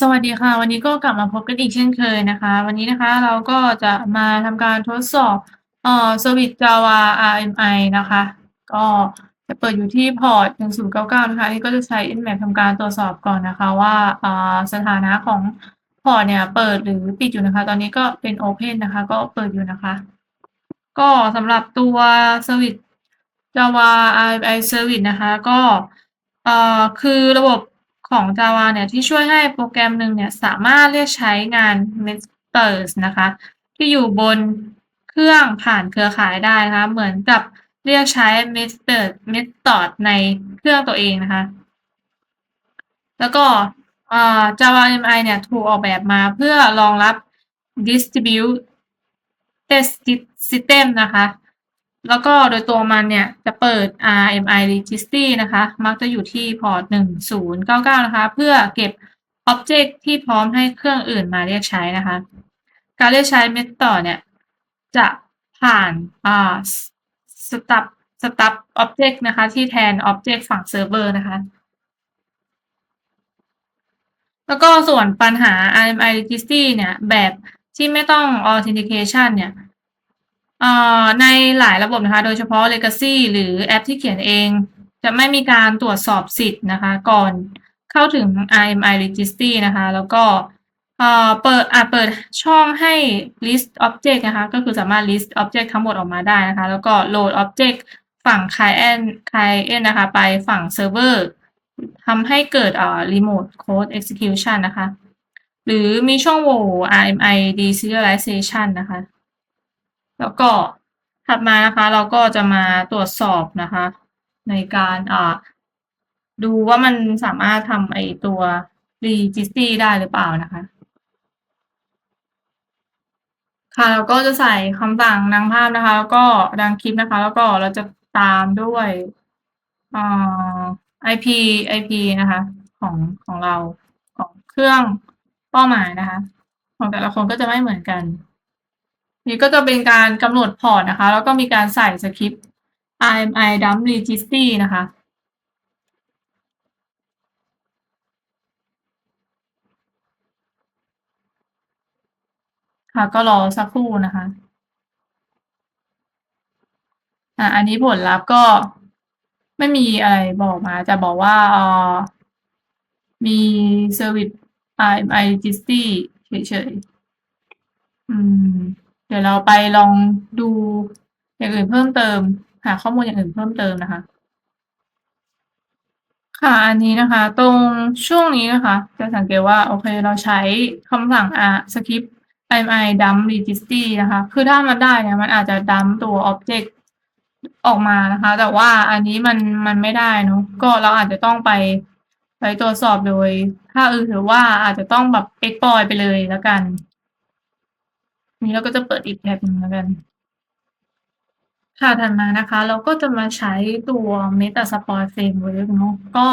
สวัสดีค่ะ วันนี้ก็กลับมาพบกันอีกเช่นเคยนะคะ วันนี้นะคะเราก็จะมาทำการทดสอบเอ่อเซอร์วิซ Java RMI นะคะ ก็จะเปิดอยู่ที่พอร์ต1099 นะคะนนี้ก็จะใช้ Nmap ทำการตรวจสอบก่อนนะคะว่าอ่าสถานะของพอร์ตเนี่ยเปิดหรือปิดอยู่นะคะ ตอนนี้ก็เป็น Open นะคะ ก็เปิดอยู่นะคะ ก็สำหรับตัวเซอร์วิซ Java RMI Service นะคะ ก็เอ่อคือระบบ ของ Java เนี่ยที่ช่วยให้โปรแกรมหนึ่งเนี่ยสามารถเรียกใช้งาน Methods นะคะ ที่อยู่บนเครื่องผ่านเครือข่ายได้นะคะ เหมือนกับเรียกใช้ Method Method ในเครื่องตัวเองนะคะ แล้วก็ Java MI เนี่ยถูกออกแบบมาเพื่อรองรับ Distributed System นะคะ แล้วก็โดยตัวมันเนี่ยจะเปิด RMI Registry นะคะ มักจะอยู่ที่พอร์ต 1099 นะคะ เพื่อเก็บ Object ที่พร้อมให้เครื่องอื่นมาเรียกใช้นะคะ การเรียกใช้ Method เนี่ย จะผ่านอ่า Stub Stub Object นะคะ ที่แทน Object ฝั่งเซิร์ฟเวอร์นะคะ แล้วก็ส่วนปัญหา RMI Registry เนี่ย แบบที่ไม่ต้อง Authentication เนี่ย ในหลายระบบนะคะ โดยเฉพาะ Legacy หรือแอปที่เขียนเอง จะไม่มีการตรวจสอบสิทธิ์นะคะ ก่อนเข้าถึง RMI Registry นะคะ แล้วก็เปิดอาจเปิดช่องให้ list object นะคะ ก็คือสามารถ list object ทั้งหมดออกมาได้นะคะ แล้วก็ load object ฝั่ง client client นะคะ ไปฝั่งเซิร์ฟเวอร์ทำให้เกิดอ่ remote code execution นะคะ หรือมีช่องโหว่ RMI deserialization นะคะ แล้วก็ถัดมานะคะ เราก็จะมาตรวจสอบนะคะ ในการอ่าดูว่ามันสามารถทำไอตัว registry ได้หรือเปล่านะคะ ค่ะเราก็จะใส่คำสั่งดังภาพนะคะ แล้วก็ดังคลิปนะคะ แล้วก็เราจะตามด้วยอ่อ IP IP นะคะ ของของเราของเครื่องเป้าหมายนะคะ ของแต่ละคนก็จะไม่เหมือนกัน นี่ก็จะเป็นการกำหนดพอร์ตนะคะ แล้วก็มีการใส่สคริปต์ RMI dump registry นะคะค่ะก็รอสักครู่นะคะ อ่าอันนี้ผลลัพธ์ก็ไม่มีอะไรบอกมา จะบอกว่าเอ่อมีเซอร์วิส RMI registry เฉยๆ อืม เดี๋ยวเราไปลองดูอย่างอื่นเพิ่มเติม หาข้อมูลอย่างอื่นเพิ่มเติมนะคะ ค่ะอันนี้นะคะ ตรงช่วงนี้นะคะ จะสังเกตว่าโอเคเราใช้คำสั่งอ่าสคริปต์ RMI dump registry นะคะ คือถ้ามันได้เนี่ยมันอาจจะ dump ตัว object ออกมานะคะ แต่ว่าอันนี้มันมันไม่ได้เนาะก็เราอาจจะต้องไปไปตรวจสอบโดย ถ้าเออถือว่าอาจจะต้องแบบ exploit ไปเลยแล้วกัน นี้เราก็จะเปิดอีกแท็บหนึ่งแล้วกัน ค่ะถัดมานะคะ เราก็จะมาใช้ตัว Metasploit Framework เนาะก็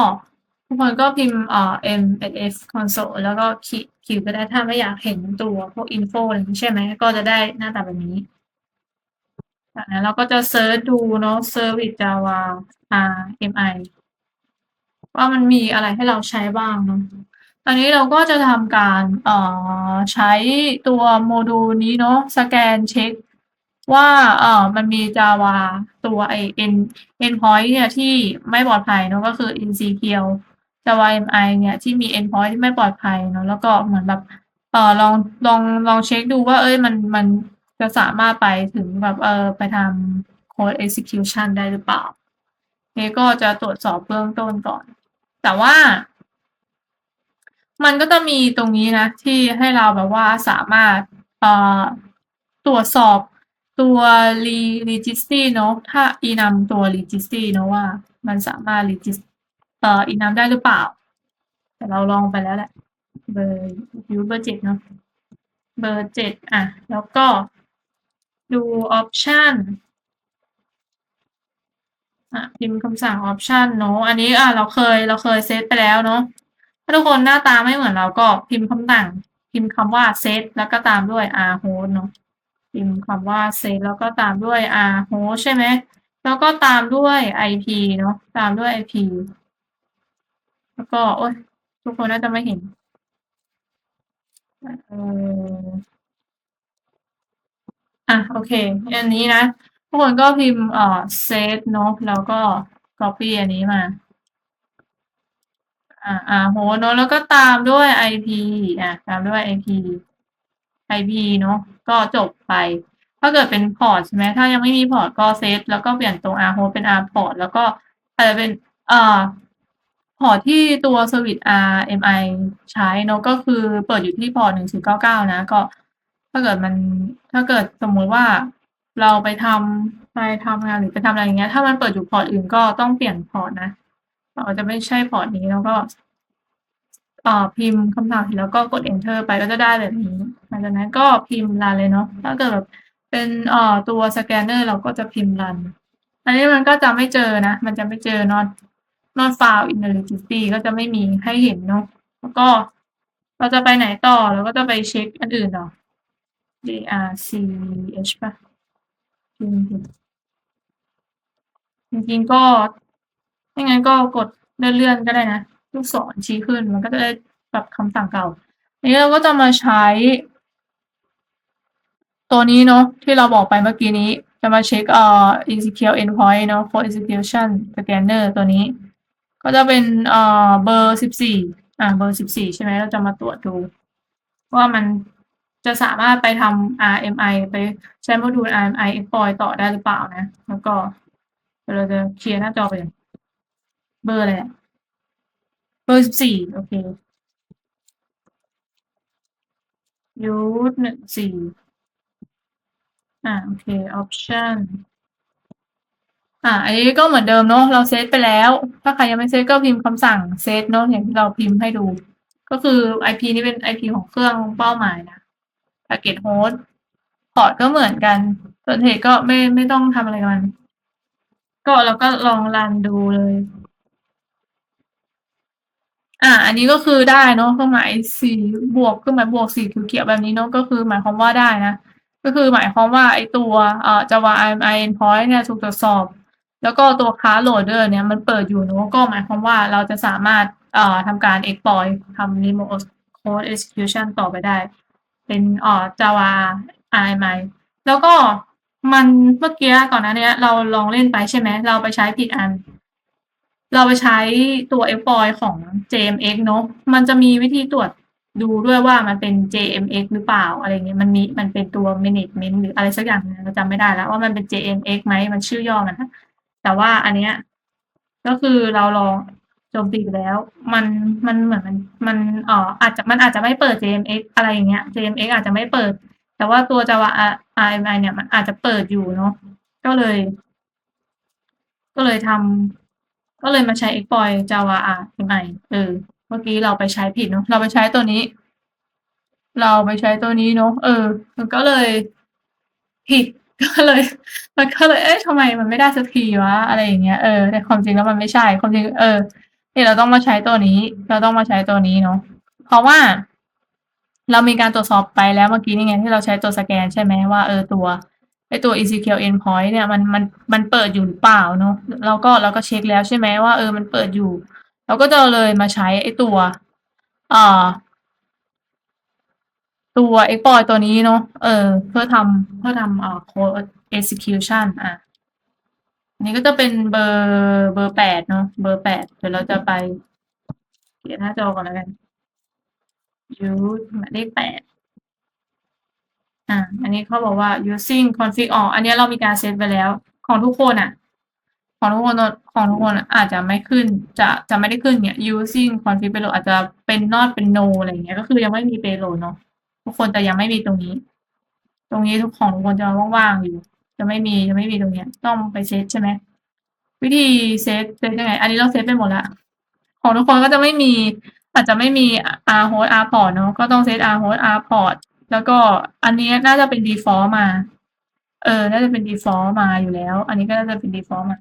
ทุกคนก็พิมพ์เอ่อ msf console แล้วก็ขีดขีดก็ได้ถ้าไม่อยากเห็นตัวพวก info อะไรอย่างนี้ใช่ไหม ก็จะได้หน้าตาแบบนี้จากนั้นเราก็จะเซิร์ชดูเนาะ Service Java RMI ว่ามันมีอะไรให้เราใช้บ้างเนาะ ตอนนี้เราก็จะทำการเอ่อใช้ตัวโมดูลนี้เนาะสแกนเช็คว่าเอ่อมันมี Java ตัวไอ้ end endpoint เนี่ยที่ไม่ปลอดภัยเนาะก็คือ insecure Java MI เนี่ยที่มี endpoint ที่ไม่ปลอดภัยเนาะแล้วก็เหมือนแบบเอ่อลองลองลองเช็คดูว่าเอ้ยมันมันจะสามารถไปถึงแบบเออไปทำ code execution ได้หรือเปล่านี่ก็จะตรวจสอบเบื้องต้นก่อน แต่ว่า มันก็จะมีตรงนี้นะ ที่ให้เราแบบว่าสามารถเอ่อตรวจสอบตัว registry เนาะถ้า enum ตัว registry เนาะว่า มันสามารถ regist เอ่อ enum ได้หรือเปล่า แต่เราลองไปแล้วแหละ เบอร์ยูเบอร์เจ็ดเนาะเบอร์เจ็ดอะ แล้วก็ดู option อะพิมพ์คำสั่ง option เนาะอันนี้อะเราเคยเราเคยเซตไปแล้วเนาะาทุกคนหน้าตาไม่เหมือนเราก็พิมพ์คำสั่งพิมพ์คำว่า set แล้วก็ตามด้วย r host เนาะพิมพ์คำว่า set แล้วก็ตามด้วย r host ใช่ไหมแล้วก็ตามด้วย ip เนาะตามด้วย ip แล้วก็โอ้ยทุกคนน่าจะไม่เห็นอออะโอเค อันนี้นะทุกคนก็พิมพ์เอ่อ set เนาะแล้วก็ copy อันนี้มา อ่าอ่าโหเนาะแล้วก็ตามด้วย IP อะตามด้วย IP IP เนาะก็จบไป ถ้าเกิดเป็นพอร์ตใช่ไหมถ้ายังไม่มีพอร์ตก็เซตแล้วก็เปลี่ยนตรง R host เป็น R port แล้วก็อาจจะเป็นเอ่อพอร์ตที่ตัว service RMI ใช้เนาะก็คือเปิดอยู่ที่พอร์ต1499นะ ก็ ถ้าเกิดมันถ้าเกิดสมมุติว่าเราไปทำไปทำงานหรือไปทำอะไรอย่างเงี้ย ถ้ามันเปิดอยู่พอร์ตอื่นก็ต้องเปลี่ยนพอร์ตนะ อาจะไม่ใช่พอร์ตนี้แล้วก็อ่อพิมพ์คำถามแล้วก็กด enter ไปก็จะได้แบบนี้หลังจากนั้นก็พิมพ์รันเลยเนาะถ้าเกิดแบบเป็นอ่อตัวสแกนเนอร์เราก็จะพิมพ์รัน อันนี้มันก็จะไม่เจอนะ มันจะไม่เจอ not not found in the registry ก็จะไม่มีให้เห็นเนาะแล้วก็เราจะไปไหนต่อเราก็จะไปเช็คอันอื่นเนาะ drch ป่ะพิมพ์ผิดจริงๆก็ ไม่งั้นก็กดเลื่อนๆก็ได้นะ ลูกศรชี้ขึ้นมันก็จะได้ปรับคำสั่งเก่าอันนี้เราก็จะมาใช้ ตัวนี้เนาะที่เราบอกไปเมื่อกี้นี้ จะมาเช็คเอ่อ ECQL endpoint เนาะ for execution scanner ตัวนี้ ก็จะเป็นเอ่อเบอร์สิบสี่อ่าเบอร์สิบสี่ใช่ไหมเราจะมาตรวจดู ว่ามันจะสามารถไปทำ RMI ไปใช้โมดูล RMI exploit ต่อได้หรือเปล่านะ แล้วก็เดี๋ยวเราจะเคลียร์หน้าจอไปเลย เบอร์อะไรอะเบอร์สิบสี่โอเค use หนึ่งสี่อ่าโอเค option อ่าอันนี้ก็เหมือนเดิมเนาะเราเซตไปแล้ว ถ้าใครยังไม่เซตก็พิมพ์คำสั่งเซตเนาะอย่างที่เราพิมพ์ให้ดู ก็คือ IP นี้เป็น IP ของเครื่องเป้าหมายนะ target host พอร์ตก็เหมือนกันส่วนเหตุก็ไม่ไม่ต้องทำอะไรกับมันก็เราก็ลองรันดูเลย อ่า อันนี้ก็คือได้เนาะเครื่องหมายสีบวกเครื่องหมายบวกสีเขียวแบบนี้เนาะก็คือหมายความว่าได้นะ ก็คือหมายความว่าไอตัวเอ่อ Java IMI endpoint เนี่ยถูกตรวจสอบ แล้วก็ตัว class loader เนี่ยมันเปิดอยู่เนาะก็หมายความว่าเราจะสามารถเอ่อทำการ exploit ทำ remote code execution ต่อไปได้ เป็นเอ่อ Java IMI แล้วก็มันเมื่อกี้ก่อนหน้านี้เราลองเล่นไปใช่ไหมเราไปใช้ผิดอัน เราไปใช้ตัว exploit ของ JMX เนาะมันจะมีวิธีตรวจดูด้วยว่ามันเป็น JMX หรือเปล่าอะไรเงี้ยมันมีมันเป็นตัว management หรืออะไรสักอย่างนึงเราจำไม่ได้แล้ว ว่ามันเป็น JMX ไหมมันชื่อย่อมันนะแต่ว่าอันเนี้ยก็คือเราลองโจมตีแล้ว มันมันเหมือนมันมันเอ่ออาจจะมันอาจจะไม่เปิด JMX อะไรอย่างเงี้ย JMX อาจจะไม่เปิด แต่ว่าตัว Java RMI เนี่ยมันอาจจะเปิดอยู่เนาะก็เลย ก็เลยทำ ก็เลยมาใช้ exploit Java RMI เออ เมื่อกี้เราไปใช้ผิดเนาะเราไปใช้ตัวนี้ เราไปใช้ตัวนี้เนาะเออ มันก็เลยผิดก็เลย มันก็เลยเอ๊ะทำไมมันไม่ได้สักทีวะอะไรอย่างเงี้ยเออแต่ความจริงแล้วมันไม่ใช่ความจริงเออนี่เราต้องมาใช้ตัวนี้ เราต้องมาใช้ตัวนี้เนาะเพราะว่า เรามีการตรวจสอบไปแล้วเมื่อกี้นี่ไงที่เราใช้ตัวสแกนใช่ไหมว่าเออตัว ไอตัว ECQL endpoint เนี่ยมันมันมันเปิดอยู่หรือเปล่าเนาะเราก็เราก็เช็คแล้วใช่ไหมว่าเออมันเปิดอยู่ เราก็จะเลยมาใช้ไอตัวเอ่อตัว exploit ตัวนี้เนาะเออเพื่อทำเพื่อทำเอ่อ code execution อะนี้ก็จะเป็นเบอร์เบอร์แปดเนาะเบอร์แปดเดี๋ยวเราจะไปเขียนหน้าจอก่อนแล้วกัน use หมายเลขแปด อันนี้เขาบอกว่า using config อ๋ออันนี้เรามีการเซตไปแล้ว ของทุกคนอะ ของทุกคนของทุกคนอาจจะไม่ขึ้น จะจะไม่ได้ขึ้นเนี่ย using config payload อาจจะเป็น not เป็น no อะไรเงี้ย ก็คือยังไม่มี payload เนาะ ทุกคนแต่ยังไม่มีตรงนี้ ตรงนี้ทุกของทุกคนจะว่างๆอยู่ จะไม่มีจะไม่มีตรงเนี้ย ต้องไปเซตใช่ไหม วิธีเซตเซตยังไง อันนี้เราเซตไปหมดละ ของทุกคนก็จะไม่มีอาจจะไม่มี r host r port เนาะ ก็ต้องเซต r host r port แล้วก็อันนี้น่าจะเป็น default มา เออ น่าจะเป็น default มาอยู่แล้ว อันนี้ก็น่าจะเป็น default มา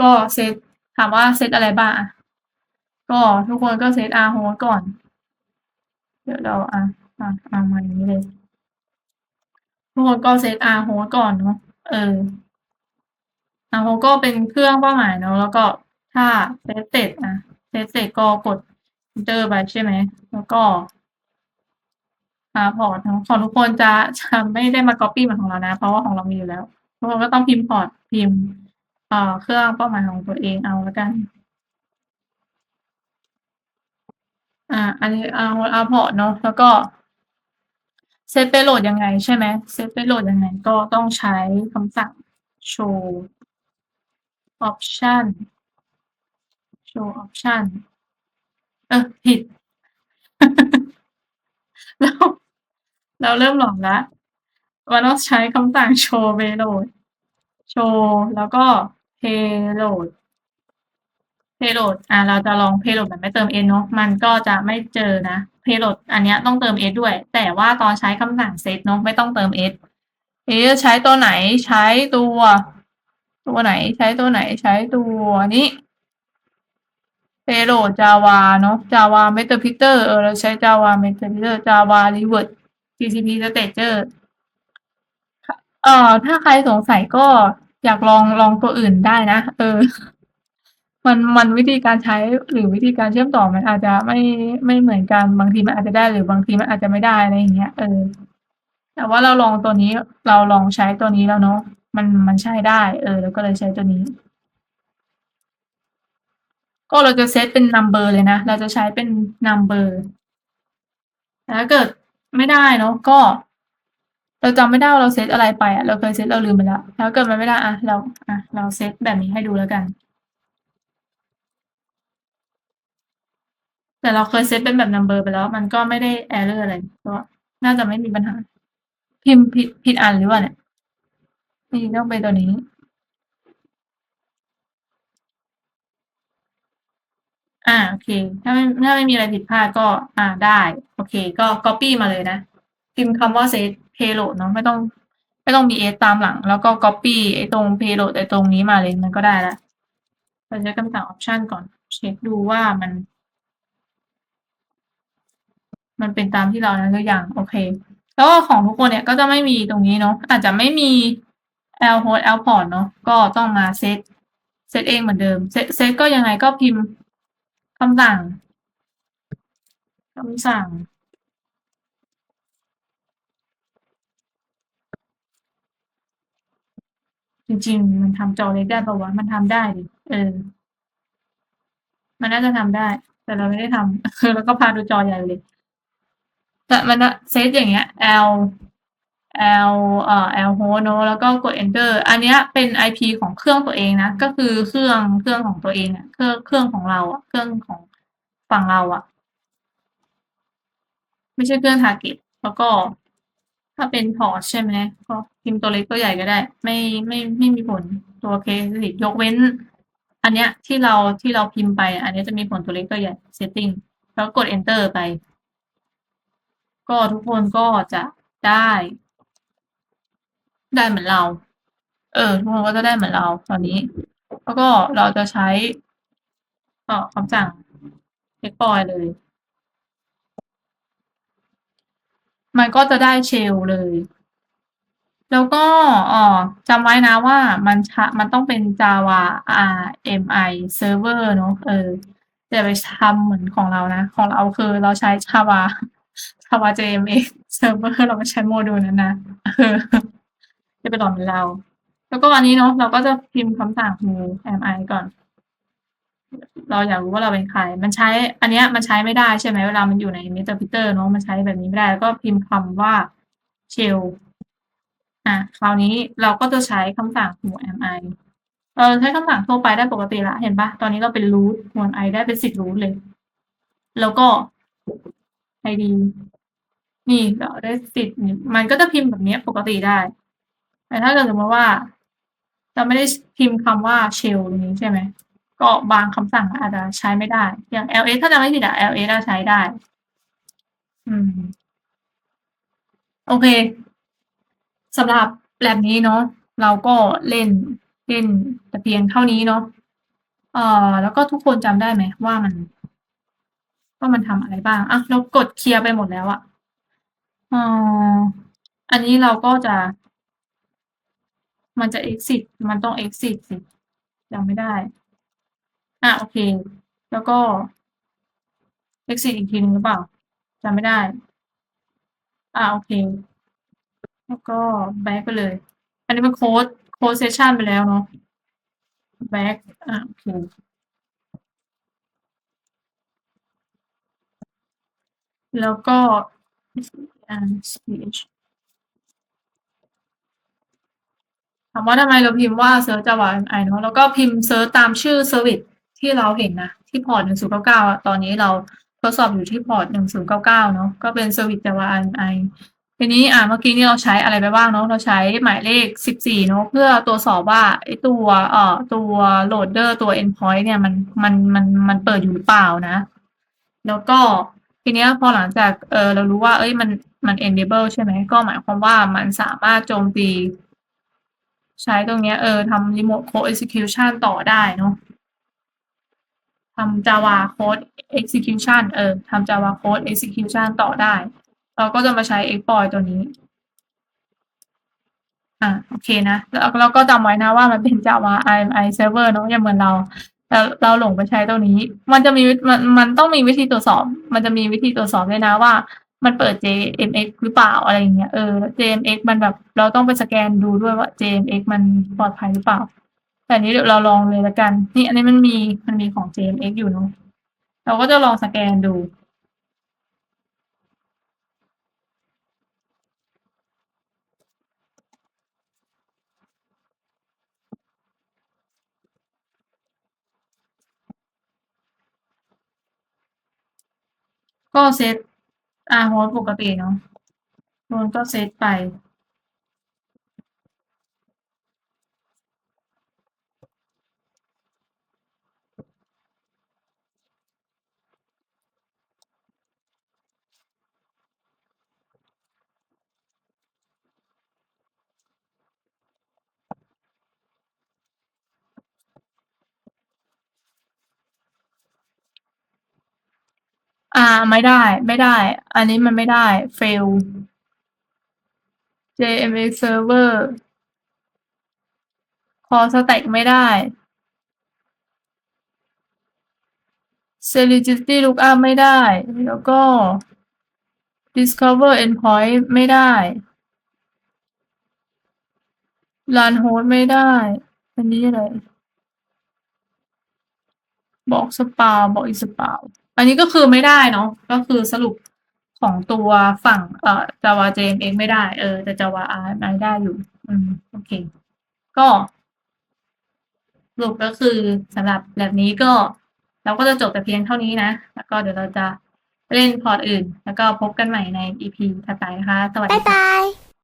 ก็เซตถามว่าเซตอะไรบ้างอะก็ทุกคนก็เซต r host ก่อน เดี๋ยวเราอะอะอามาอย่างนี้เลย ทุกคนก็เซต r host ก่อนเนาะ เออ r host ก็เป็นเครื่องเป้าหมายเนาะ แล้วก็ถ้าเซตเสร็จอะเซตเสร็จก็กด enter ไปใช่ไหม แล้วก็ หาพอร์ตของทุกคนจะจะไม่ได้มาก๊อบปี้มือนของเรานะ เพราะว่าของเรามีอยู่แล้วทุกคนก็ต้องพิมพ์พอร์ตพิมพ์เอ่อเครื่องเป้าหมายของตัวเองเอาแล้วกัน อ่า อันนี้เอาเอาพอร์ตเนาะแล้วก็เซต payload ยังไงใช่ไหมเซต payload ยังไงก็ต้องใช้คำสั่ง show option show option เออผิด เราเราเริ่มหลอนแล้วมันต้องใช้คำสั่ง show payload show แล้วก็ payload payload อ่าเราจะลอง payload แบบไม่เติม s เนาะมันก็จะไม่เจอนะ payload อันเนี้ยต้องเติม s ด้วย แต่ว่าตอนใช้คำสั่ง set เนาะไม่ต้องเติม s เอ๊ะใช้ตัวไหนใช้ตัว ตัวไหนใช้ตัวไหนใช้ตัวนี้ payload java เนาะ java metapreter เออเราใช้ java metapreter java revert tcp stager คเอ่อถ้าใครสงสัยก็อยากลองลองตัวอื่นได้นะ เออ มันมันวิธีการใช้หรือวิธีการเชื่อมต่อมันอาจจะไม่ไม่เหมือนกันบางทีมันอาจจะได้หรือบางทีมันอาจจะไม่ได้อะไรอย่างเงี้ยเออแต่ว่าเราลองตัวนี้เราลองใช้ตัวนี้แล้วเนาะมันมันใช้ได้ เออเราก็เลยใช้ตัวนี้ ก็เราจะเซตเป็น number เลยนะ เราจะใช้เป็น number แต่ถ้าเกิดไม่ได้เนาะก็ เราจำไม่ได้เราเซตอะไรไปอะเราเคยเซตเราลืมไปแล้วถ้าเกิดมันไม่ได้อะเราอะเราเซตแบบนี้ให้ดูแล้วกัน แต่เราเคยเซตเป็นแบบ number ไปแล้ว มันก็ไม่ได้ error อะไรก็น่าจะไม่มีปัญหา พิมพ์ผิดผิดอันหรือเปล่าเนี่ย?นี่ต้องเป็นตัวนี้ อ่าโอเค ถ้าไม่ถ้าไม่มีอะไรผิดพลาดก็ อ่าได้ โอเค ก็ก๊อบปี้มาเลยนะพิมพ์คำว่า set payload เนาะไม่ต้อง ไม่ต้องมี s ตามหลัง แล้วก็ก๊อบปี้ไอ้ตรง payload ไอ้ตรงนี้มาเลยมันก็ได้ล้วเราใช้คำสั่ง option ก่อน เช็กดูว่ามัน มันเป็นตามที่เรานั้นหรือยังโอเค แล้วก็ของทุกคนเนี่ยก็จะไม่มีตรงนี้เนาะอาจจะไม่มี l host l port เนาะก็ต้องมาเซตเซตเองเหมือนเดิมเซตเซตก็ยังไงก็พิมพ์ คำสั่งคำสั่ง จริงๆ มันทำจอเล็กได้ปล่าวะ?มันทำได้ดิ เออ มันน่าจะทำได้ แต่เราไม่ได้ทำเออเราก็พาดูจอใหญ่เลย แต่มันอะเซตอย่างเงี้ย l l เอ่อ l host เนาะแล้วก็กด enter อันเนี้ยเป็น IP ของเครื่องตัวเองนะ ก็คือเครื่องเครื่องของตัวเองอะเครื่องเครื่องของเราอะเครื่องของฝั่งเราอะไม่ใช่เครื่อง target แล้วก็ ถ้าเป็นพอร์ตใช่ไหมก็พิมพ์ตัวเล็กตัวใหญ่ก็ได้ ไม่ไม่ไม่มีผลตัว case ยกเว้น อันเนี้ยที่เราที่เราพิมพ์ไป อันนี้จะมีผลตัวเล็กตัวใหญ่ setting แล้วกด enter ไป ก็ทุกคนก็จะได้ ได้เหมือนเรา เออ ทุกคนก็จะได้เหมือนเราตอนนี้ แล้วก็เราจะใช้เอ่อคำสั่ง deploy เลย มันก็จะได้ shell เลย แล้วก็อ่อจำไว้นะว่ามันชมันต้องเป็น Java RMI server เนาะเอออย่าไปทำเหมือนของเรานะ ของเราคือเราใช้ Java Java JMX server เราไม่ใช้โมดูลนั้นนะเออ อย่าไปหลอนเหมือนเรา แล้วก็อันนี้เนาะเราก็จะพิมพ์คำสั่ง who am I ก่อน เราอยากรู้ว่าเราเป็นใคร มันใช้ อันเนี้ยมันใช้ไม่ได้ใช่ไหมเวลามันอยู่ใน Metapreter เนาะมันใช้แบบนี้ไม่ได้ แล้วก็พิมพ์คำว่า shell อาคราวนี้เราก็จะใช้คำสั่ง who am I เราใช้คำสั่งทั่วไปได้ปกติล้วเห็นปล่าตอนนี้เราเป็น root who am I ได้เป็นสิทธิ์ root เลย แล้วก็ id นี่เราได้สิทธิ์มันก็จะพิมพ์แบบนี้ปกติได้ แต่ถ้าเกิดสมมติว่าเราไม่ได้พิมพ์คำว่า shell ตรงนี้ใช่ไหม ก็บางคำสั่งอาจจะใช้ไม่ได้ อย่าง ls ถ้าจำไม่ผิดอะ ls อะใช้ได้ อืม โอเคสำหรับ lab นี้เนาะเราก็เล่นเล่นแต่เพียงเท่านี้เนาะเอ่อ แล้วก็ทุกคนจำได้ไหมว่ามันว่ามันทำอะไรบ้างอะเรากดเคลียร์ไปหมดแล้วอะอ่ออันนี้เราก็จะ มันจะ exit มันต้อง exit สิจำไม่ได้อาโอเค แล้วก็ exit อีกทีหนึ่งหรือเปล่าจำไม่ได้ อ่าโอเค แล้วก็แบ็กไปเลย อันนี้เป็นโค้ดโค้ดเซสชันไปแล้วเนาะแบ็กอ่าโอเคแล้วก็ and speech ถามว่าทำไมเราพิมพ์ว่า search java mi เนาะแล้วก็พิมพ์เซิร์ชตามชื่อเซอร์วิสที่เราเห็นนะ ที่พอร์ต1099อะตอนนี้เราทดสอบอยู่ที่พอร์ต1099 เนาะก็เป็นเซอร์วิส java mi ทีนี้อ่าเมื่อกี้นี้เราใช้อะไรไปบ้างเนาะเราใช้หมายเลข 14 เนาะเพื่อตรวจสอบว่าไอตัวเอ่อตัวโหลดเดอร์ตัว endpoint เนี่ยมันมันมันมันเปิดอยู่หรือเปล่านะ แล้วก็ทีเนี้ยพอหลังจากเออเรารู้ว่าเอ้ยมันมัน enable ใช่ไหมก็หมายความว่ามันสามารถโจมตี ใช้ตรงเนี้ยเออทำ remote code execution ต่อได้เนาะทำ Java code execution เออทำ Java code execution ต่อได้ เราก็จะมาใช้ exploit ตัวนี้ อ่าโอเคนะ แล้วเราก็จำไว้นะว่ามันเป็น Java IMI server เนาะอย่าเหมือนเราเราเราหลงไปใช้ตรงนี้ มันจะมีมันมันต้องมีวิธีตรวจสอบ มันจะมีวิธีตรวจสอบด้วยนะว่า มันเปิด JMX หรือเปล่าอะไรอย่างเงี้ยเออ JMX มันแบบเราต้องไปสแกนดูด้วยว่า JMX มันปลอดภัยหรือเปล่า แต่นนี้เดี๋ยวเราลองเลยละกัน นี่อันนี้มันมีมันมีของ JMX อยู่เนาะเราก็จะลองสแกนดูก็เซต อ่าโฮสปกติเนาะโฮสก็เซตไป อ่าไม่ได้ ไม่ได้ อันนี้มันไม่ได้ fail JMX server call stack ไม่ได้ Serendipity lookup ไม่ได้ แล้วก็ discover endpoint ไม่ได้ run host ไม่ได้ อันนี้อะไร บอกสปาบอกอีสปา อันนี้ก็คือไม่ได้เนาะก็คือสรุปของตัวฝั่งเอ่อ Java JMX ไม่ได้ เออ แต่ Java RMI ได้อยู่ อืม โอเค ก็สรุปก็คือสำหรับแบบนี้ก็ เราก็จะจบแต่เพียงเท่านี้นะ แล้วก็เดี๋ยวเราจะเล่นพอร์ตอื่น แล้วก็พบกันใหม่ใน EP ถัดไปนะคะ สวัสดี拜ค่ะ。